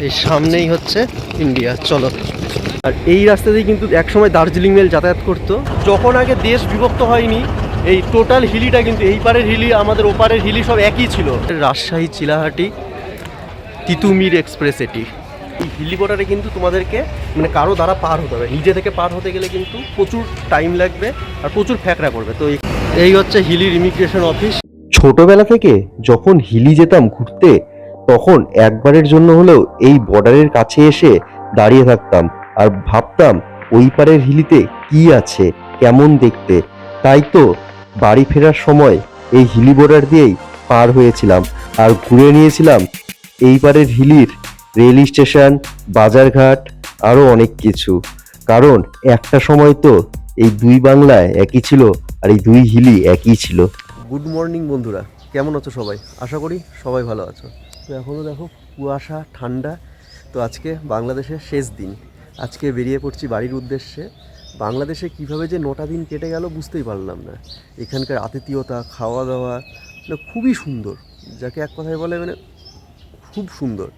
এই সামনেই হচ্ছে ইন্ডিয়া চলো। আর এই রাস্তা দিয়ে কিন্তু একসময় দার্জিলিং মেল যাতায়াত করতো। যখন আগে দেশ বিভক্ত হয়নি এই টোটাল হিলিটা কিন্তু এই পারের হিলি আমাদের ওপারের হিলি সব একই ছিল। রাজশাহী চিলাহাটি তিতুমির এক্সপ্রেস এটি। এই হিলি বর্ডারে কিন্তু তোমাদেরকে মানে কারও দ্বারা পার হতে হবে নিজে থেকে পার হতে গেলে কিন্তু প্রচুর টাইম লাগবে আর প্রচুর ফ্যাকরা করবে তো এই- এই হচ্ছে হিলির ইমিগ্রেশন অফিস। ছোটবেলা থেকে যখন হিলি যেতাম ঘুরতে তখন একবারের জন্য হলেও এই বর্ডারের কাছে এসে দাঁড়িয়ে থাকতাম আর ভাবতাম ওই পারের হিলিতে কি আছে, কেমন দেখতে। তাই তো বাড়ি ফেরার সময় এই হিলি বর্ডার দিয়েই পার হয়েছিলাম আর ঘুরে নিয়েছিলাম এই পারের হিলির রেল স্টেশন, বাজারঘাট, আরও অনেক কিছু। কারণ একটা সময় তো এই দুই বাংলায় একই ছিল আর এই দুই হিলি একই ছিল। গুড মর্নিং বন্ধুরা, কেমন আছো সবাই? আশা করি সবাই ভালো আছো। তো এখনও দেখো কুয়াশা, ঠান্ডা। তো আজকে বাংলাদেশের শেষ দিন। আজকে বেরিয়ে পড়ছি বাড়ির উদ্দেশ্যে। বাংলাদেশে কীভাবে যে নটা দিন কেটে গেল বুঝতেই পারলাম না। এখানকার আতিথীয়তা খাওয়া দাওয়া মানে খুবই সুন্দর। যাকে এক কথায় বলে মানে খুব সুন্দর।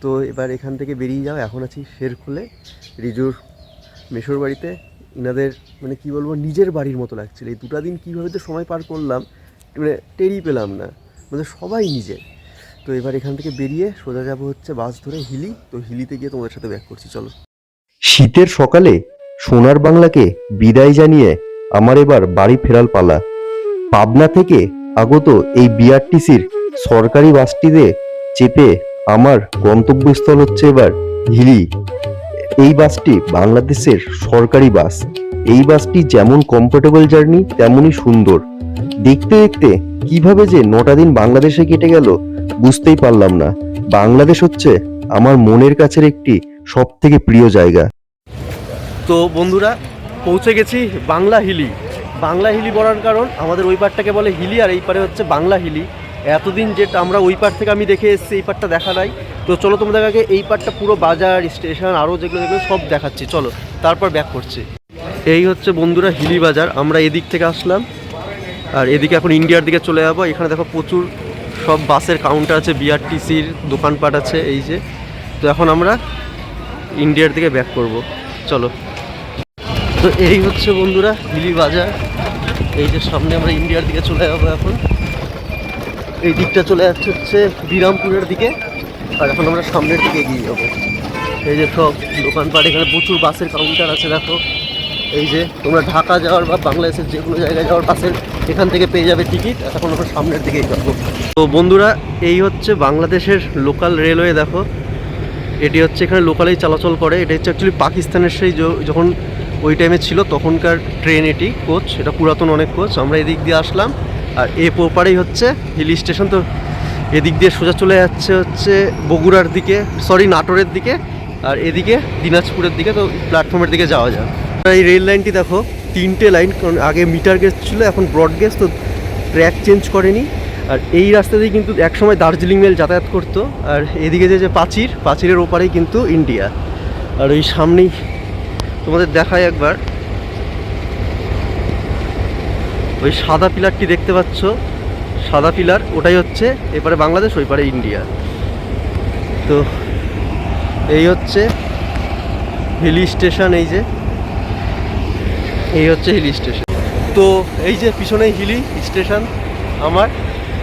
তো এবার এখান থেকে বেরিয়ে যাও। এখন আছি শেরখোলে। রিজুর মেশোর বাড়িতে। ইনাদের মানে কি বলব, নিজের বাড়ির মতো লাগছিল। এই দুটা দিন কীভাবে তো সময় পার করলাম মানে টেরই পেলাম না। মানে সবাই নিজের তো এবার এখান থেকে বেরিয়ে সোজা যাব হচ্ছে বাস ধরে হিলি। তো হিলিতে গিয়ে তোমাদের সাথে ব্যাক করছি, চলো। শীতের সকালে সোনার বাংলাকে বিদায় জানিয়ে আমার এবার বাড়ি ফেরাল পালা। পাবনা থেকে আগত এই বিআরটিসির সরকারি বাসটিতে চেপে আমার গন্তব্যস্থল হচ্ছে এবার হিলি। এই বাসটি বাংলাদেশের সরকারি বাস। এই বাসটি যেমন কমফোর্টেবল জার্নি তেমনই সুন্দর। দেখতে দেখতে কীভাবে যে নটা দিন বাংলাদেশে কেটে গেল বুঝতেই পারলাম না। বাংলাদেশ হচ্ছে আমার মনের কাছের একটি সব থেকে প্রিয় জায়গা। তো বন্ধুরা, পৌঁছে গেছি বাংলা হিলি। বাংলা হিলি বলার কারণ আমাদের ওই পারটাকে বলে হিলি, আর এই পারে হচ্ছে বাংলা হিলি। এতদিন যেটা আমরা ওই পার থেকে আমি দেখে এসেছি, এই পারটা দেখা নাই। তো চলো তোমাদের আগে এই পারটা পুরো বাজার, স্টেশন আরও যেগুলো যেগুলো সব দেখাচ্ছি। চলো, তারপর ব্যাক করছি। এই হচ্ছে বন্ধুরা হিলি বাজার। আমরা এদিক থেকে আসলাম, আর এদিকে এখন ইন্ডিয়ার দিকে চলে যাব। এখানে দেখো প্রচুর সব বাসের কাউন্টার আছে বিআরটিসির দোকানপাট আছে, এই যে। তো এখন আমরা ইন্ডিয়ার দিকে ব্যাক করব। চলো। তো এই হচ্ছে বন্ধুরা হিলি বাজার। এই যে সামনে আমরা ইন্ডিয়ার দিকে চলে যাব এখন। এই দিকটা চলে যাচ্ছে হচ্ছে বিরামপুরের দিকে। আর এখন আমরা সামনের দিকে এগিয়ে যাব। এই যে সব দোকানপাট, এখানে প্রচুর বাসের কাউন্টার আছে, দেখো। এই যে তোমরা ঢাকা যাওয়ার বা বাংলাদেশের যে কোনো জায়গায় যাওয়ার বাসের এখান থেকে পেয়ে যাবে টিকিট। এখন আমরা সামনের দিকেই যাব। তো বন্ধুরা, এই হচ্ছে বাংলাদেশের লোকাল রেলওয়ে দেখো। এটি হচ্ছে এখানে লোকালেই চলাচল করে। এটা হচ্ছে অ্যাকচুয়ালি পাকিস্তানের সেই যখন ওই টাইমে ছিল, তখনকার ট্রেন এটি কোচ এটা পুরাতন অনেক কোচ আমরা এদিক দিয়ে আসলাম। আর এ পোপারেই হচ্ছে হিল স্টেশন তো এদিক দিয়ে সোজা চলে যাচ্ছে হচ্ছে বগুড়ার দিকে সরি নাটোরের দিকে। আর এদিকে দিনাজপুরের দিকে, তো প্ল্যাটফর্মের দিকে যাওয়া যায় এই রেল লাইনটি দেখো, তিনটে লাইন কারণ আগে মিটার গেজ ছিল, এখন ব্রড গেজ তো ট্র্যাক চেঞ্জ করেনি। আর এই রাস্তা দিয়ে কিন্তু একসময় দার্জিলিং মেল যাতায়াত করতো, আর এদিকে যে যে পাচির, পাচিরের ওপারেই কিন্তু ইন্ডিয়া আর ওই সামনেই তোমাদের দেখায় একবার। ওই সাদা পিলারটি দেখতে পাচ্ছ। সাদা পিলার ওটাই হচ্ছে এপারে বাংলাদেশ ওই পারে ইন্ডিয়া তো এই হচ্ছে হিলি স্টেশন এই যে। এই হচ্ছে হিলি স্টেশন। তো এই যে পিছনেই হিলি স্টেশন আমার,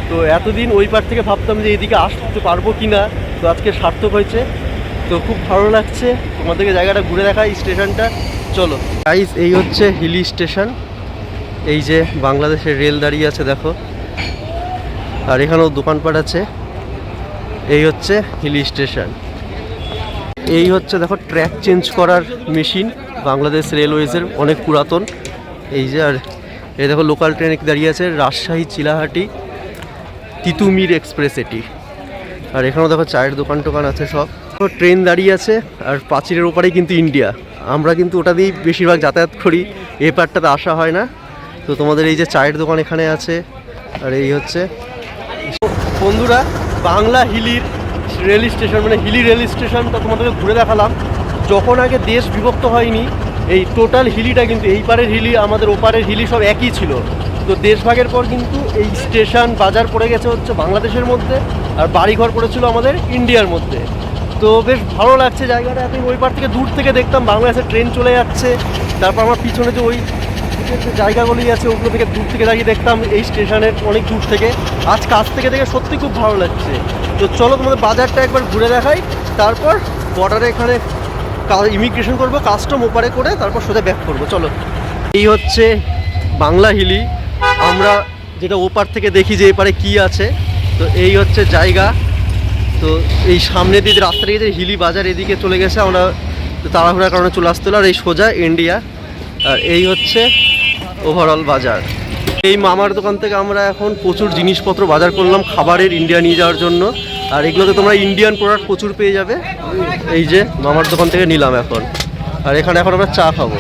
তো এতদিন ওই পার থেকে ভাবতাম যে এদিকে আসতে পারব কি না তো আজকে সার্থক হয়েছে। তো খুব ভালো লাগছে, তোমাদেরকে জায়গাটা ঘুরে দেখাই স্টেশনটা। চলো। গাইস এই হচ্ছে হিলি স্টেশন। এই যে বাংলাদেশের রেল দাঁড়িয়ে আছে, দেখো। আর এখানেও দোকানপাট আছে। এই হচ্ছে হিলি স্টেশন। এই হচ্ছে দেখো ট্র্যাক চেঞ্জ করার মেশিন বাংলাদেশ রেলওয়েজের অনেক পুরাতন। এই যে আর এই দেখো লোকাল ট্রেন দাঁড়িয়ে আছে রাজশাহী চিলাহাটি তিতুমির এক্সপ্রেস এটি। আর এখানেও দেখো চায়ের দোকান টোকান আছে সব। ট্রেন দাঁড়িয়ে আছে আর পাঁচিরের ওপারেই কিন্তু ইন্ডিয়া আমরা কিন্তু ওটা দিয়েই বেশিরভাগ যাতায়াত করি, এ পারটাতে আসা হয় না। তো তোমাদের এই যে চায়ের দোকান এখানে আছে, আর এই হচ্ছে বন্ধুরা, বাংলা হিলির রেল স্টেশন মানে হিলি রেল স্টেশনটা তোমাদেরকে ঘুরে দেখালাম। যখন আগে দেশ বিভক্ত হয়নি, এই টোটাল হিলিটা কিন্তু এই পারের হিলি, আমাদের ওপারের হিলি সব একই ছিল। তো দেশভাগের পর কিন্তু এই স্টেশন বাজার পড়ে গেছে হচ্ছে বাংলাদেশের মধ্যে, আর বাড়িঘর পড়েছিল আমাদের ইন্ডিয়ার মধ্যে। তো বেশ ভালো লাগছে জায়গাটা এত ওই পার থেকে দূর থেকে দেখতাম বাংলাদেশের ট্রেন চলে যাচ্ছে। তারপর আমার পিছনে যে ওই যে জায়গাগুলি আছে, ওগুলো থেকে দূর থেকে দাঁড়িয়ে দেখতাম, এই স্টেশনের অনেক দূর থেকে। আজ কাছ থেকে দেখে সত্যি খুব ভালো লাগছে। তো চলো তোমাদের বাজারটা একবার ঘুরে দেখাই। তারপর বর্ডারে এখানে ইমিগ্রেশন করব কাস্টম ওপারে করে তারপর সোজা ব্যাক করব। চলো। এই হচ্ছে বাংলা হিলি আমরা যেটা ওপার থেকে দেখি যে এপারে কি আছে, তো এই হচ্ছে জায়গা। তো এই সামনে দিয়ে রাস্তা যে হিলি বাজার এদিকে চলে গেছে, আমরা তাড়াহুড়ার কারণে চলে আসতে আর এই সোজা ইন্ডিয়া আর এই হচ্ছে ওভারঅল বাজার। এই মামার দোকান থেকে আমরা এখন প্রচুর জিনিসপত্র বাজার করলাম, খাবারের ইন্ডিয়া নিয়ে যাওয়ার জন্য। আর এগুলোতে তোমরা ইন্ডিয়ান প্রোডাক্ট প্রচুর পেয়ে যাবে। এই যে, মামার দোকান থেকে নিলাম এখন। আর এখানে এখন আমরা চা খাব।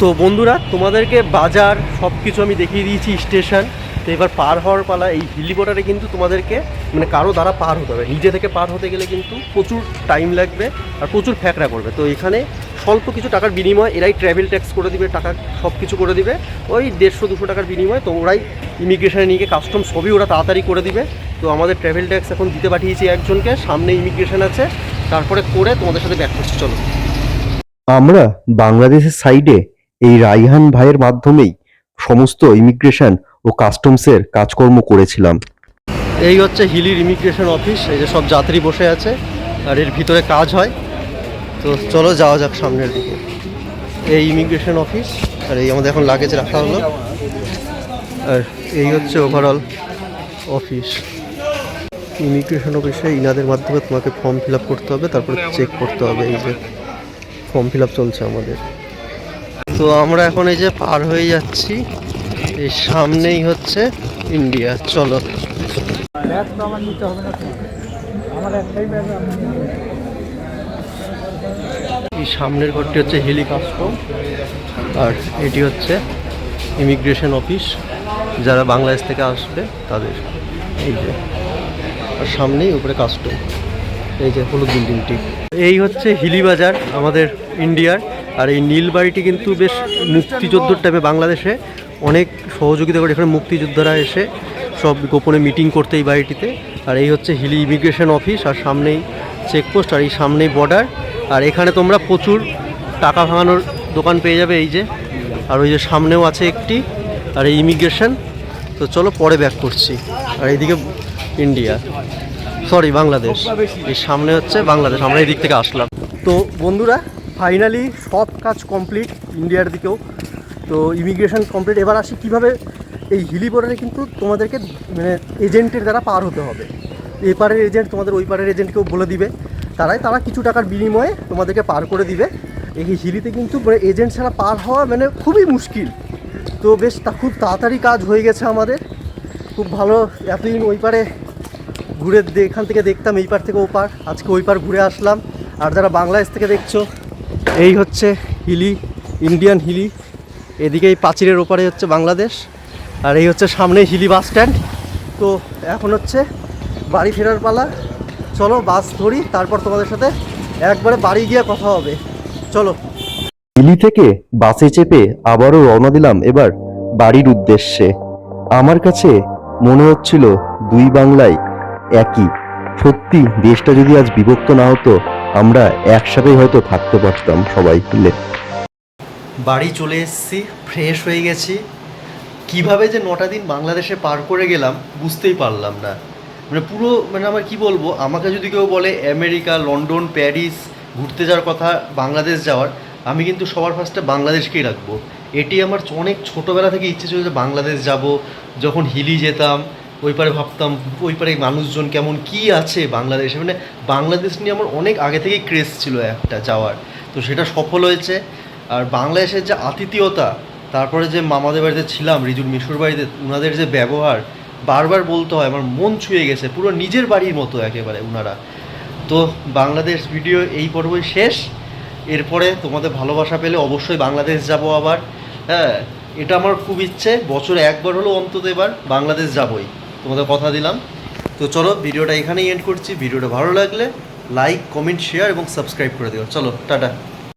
তো বন্ধুরা, তোমাদেরকে বাজার সব কিছু আমি দেখিয়ে দিয়েছি স্টেশন। তো এবার পার হওয়ার পালা, এই হিলি বর্ডারে কিন্তু তোমাদেরকে মানে কারও দ্বারা পার হতে হবে। নিজে থেকে পার হতে গেলে কিন্তু প্রচুর টাইম লাগবে আর প্রচুর ফ্যাকরা করবে। তো এখানে স্বল্প কিছু টাকার বিনিময় এরাই ট্রাভেল ট্যাক্স করে দিবে টাকা সব কিছু করে দিবে। ওই দেড়শো দুশো টাকার বিনিময় তো ওরাই ইমিগ্রেশনে নিয়ে গিয়ে কাস্টম সবই ওরা তাড়াতাড়ি করে দিবে। তো আমাদের ট্রাভেল ট্যাক্স এখন দিতে পাঠিয়েছি একজনকে সামনে ইমিগ্রেশন আছে। তারপরে করে তোমাদের সাথে ব্যাক করছি চলো। আমরা বাংলাদেশের সাইডে এই রাইহান ভাইয়ের মাধ্যমেই সমস্ত ইমিগ্রেশন ও কাস্টমসের কাজকর্ম করেছিলাম। এই হচ্ছে হিলির ইমিগ্রেশন অফিস এই যে সব যাত্রী বসে আছে আর এর ভিতরে কাজ হয়। তো চলো যাওয়া যাক সামনের দিকে। এই ইমিগ্রেশন অফিস আর এই আমাদের এখন লাগেজ রাখা হলো। আর এই হচ্ছে ওভারঅল অফিস ইমিগ্রেশন অফিসে ইনাদের মাধ্যমে তোমাকে ফর্ম ফিল করতে হবে, তারপর চেক করতে হবে এই যে ফর্ম ফিল চলছে আমাদের। তো আমরা এখন এই যে পার হয়ে যাচ্ছি, এই সামনেই হচ্ছে ইন্ডিয়া চলো। আমার একটাই ব্যাগ আমি নিয়ে নেব। এই সামনের ঘরটি হচ্ছে হিলি কাস্টম আর এটি হচ্ছে ইমিগ্রেশন অফিস। যারা বাংলাদেশ থেকে আসবে, তাদের এই যে, আর সামনেই উপরে কাস্টম। এই যে হলুদ বিল্ডিংটি। এই হচ্ছে হিলি বাজার আমাদের ইন্ডিয়ার। আর এই নীল বাড়িটি কিন্তু বেশ মুক্তিযোদ্ধার টাইমে বাংলাদেশে। অনেক সহযোগিতা করে এখানে মুক্তিযোদ্ধারা এসে সব গোপনে মিটিং করতে এই বাড়িটিতে। আর এই হচ্ছে হিলি ইমিগ্রেশন অফিস, আর সামনেই চেকপোস্ট, আর এই সামনেই বর্ডার। আর এখানে তোমরা প্রচুর টাকা ভাঙানোর দোকান পেয়ে যাবে এই যে। আর ওই যে সামনেও আছে একটি, আর এই ইমিগ্রেশন তো চলো পরে ব্যাক করছি। আর এইদিকে ইন্ডিয়া সরি বাংলাদেশ এই সামনে হচ্ছে বাংলাদেশ আমরা এই দিক থেকে আসলাম। তো বন্ধুরা ফাইনালি সব কাজ কমপ্লিট ইন্ডিয়ার দিকেও। তো ইমিগ্রেশন কমপ্লিট এবার আসি কীভাবে এই হিলি বর্ডারে কিন্তু তোমাদেরকে মানে এজেন্টের দ্বারা পার হতে হবে। এই পারের এজেন্ট তোমাদের ওই পারের এজেন্টকেও বলে দিবে। তারাই তারা কিছু টাকার বিনিময়ে তোমাদেরকে পার করে দিবে। এই হিলিতে কিন্তু এজেন্ট ছাড়া পার হওয়া মানে খুবই মুশকিল। তো বেশ তা খুব তাড়াতাড়ি কাজ হয়ে গেছে আমাদের। খুব ভালো এতদিন ওই পারে ঘুরে এখান থেকে দেখতাম এই পার থেকে ও পার। আজকে ওই পার ঘুরে আসলাম। আর যারা বাংলাদেশ থেকে দেখছ, এই হচ্ছে হিলি ইন্ডিয়ান হিলি। এদিকে এই পাঁচিরের ওপারে হচ্ছে বাংলাদেশ। আর এই হচ্ছে সামনে হিলি বাস স্ট্যান্ড। তো এখন হচ্ছে বাড়ি ফেরার পালা। চলো বাস ধরি তারপর তোমাদের সাথে একবারে বাড়ি গিয়ে কথা হবে। চলো। দিল্লি থেকে বাসে চেপে আবারও রওনা দিলাম এবার বাড়ির উদ্দেশ্যে। আমার কাছে মনে হচ্ছিল দুই বাংলায় একই। সত্যি দেশটা যদি আজ বিভক্ত না হতো আমরা একসাথে হয়তো থাকতে পারতাম সবাই মিলে। বাড়ি চলে এসেছি ফ্রেশ হয়ে গেছি। কীভাবে যে নটা দিন বাংলাদেশে পার করে গেলাম বুঝতেই পারলাম না। মানে পুরো মানে আমার কি বলব, আমাকে যদি কেউ বলে আমেরিকা, লন্ডন, প্যারিস, ঘুরতে যাওয়ার কথা, বাংলাদেশ যাওয়ার, আমি কিন্তু সবার ফার্স্টে বাংলাদেশকেই রাখব। এটি আমার অনেক ছোটোবেলা থেকে ইচ্ছে ছিল যে বাংলাদেশ যাব, যখন হিলি যেতাম, ওই পারে ভাবতাম, ওই পারে মানুষজন কেমন, কি আছে বাংলাদেশে? মানে বাংলাদেশ নিয়ে আমার অনেক আগে থেকেই ক্রেজ ছিল একটা যাওয়ার। তো সেটা সফল হয়েছে। আর বাংলাদেশের যে আতিথেয়তা, তারপরে যে মামাদের বাড়িতে ছিলাম, রিজুর মিশুর বাড়িতে ওনাদের যে ব্যবহার বারবার বলতে হয়, আমার মন ছুঁয়ে গেছে, পুরো নিজের বাড়ির মতো একেবারে ওনারা তো বাংলাদেশ ভিডিও এই পর্বই শেষ। এরপরে তোমাদের ভালোবাসা পেলে অবশ্যই বাংলাদেশ যাব আবার। হ্যাঁ এটা আমার খুব ইচ্ছে, বছরে একবার হলেও অন্তত এবার বাংলাদেশ যাবই। তোমাদের কথা দিলাম। তো চলো, ভিডিওটা এখানেই এন্ড করছি। ভিডিওটা ভালো লাগলে লাইক কমেন্ট শেয়ার এবং সাবস্ক্রাইব করে দিও। চলো, টাটা।